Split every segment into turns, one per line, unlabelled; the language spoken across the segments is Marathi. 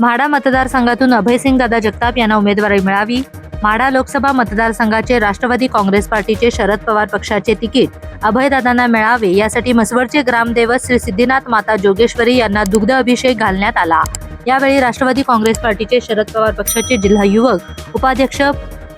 म्हाडा मतदारसंघातून अभयसिंग दादा जगताप यांना उमेदवारी मिळावी. म्हाडा लोकसभा मतदारसंघाचे राष्ट्रवादी काँग्रेस पार्टीचे शरद पवार पक्षाचे तिकीट अभयदादांना मिळावे यासाठी मसवडचे ग्रामदैवत श्री सिद्धीनाथ माता जोगेश्वरी यांना दुग्ध अभिषेक घालण्यात आला. यावेळी राष्ट्रवादी काँग्रेस पार्टीचे शरद पवार पक्षाचे जिल्हा युवक उपाध्यक्ष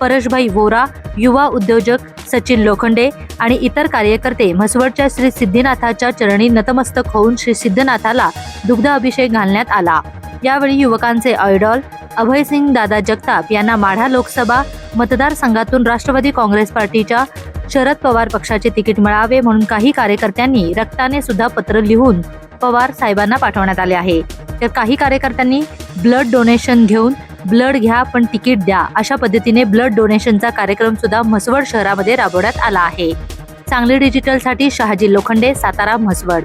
परशभाई वोरा युवा उद्योजक सचिन लोखंडे आणि इतर कार्यकर्ते म्हसवडच्या श्री सिद्धीनाथाच्या चरणी नतमस्तक होऊन श्री सिद्धनाथाला दुग्ध अभिषेक घालण्यात आला. यावेळी युवकांचे आयडॉल अभयसिंग दादा जगताप यांना माढा लोकसभा मतदारसंघातून राष्ट्रवादी काँग्रेस पार्टीच्या शरद पवार पक्षाचे तिकीट मिळावे म्हणून काही कार्यकर्त्यांनी रक्ताने सुद्धा पत्र लिहून पवार साहेबांना पाठवण्यात आले आहे. तर काही कार्यकर्त्यांनी ब्लड डोनेशन घेऊन ब्लड घ्या पण तिकीट द्या अशा पद्धतीने ब्लड डोनेशनचा कार्यक्रम सुद्धा म्हसवड शहरामध्ये राबवण्यात आला आहे. सांगली डिजिटलसाठी शहाजी लोखंडे सातारा म्हसवड.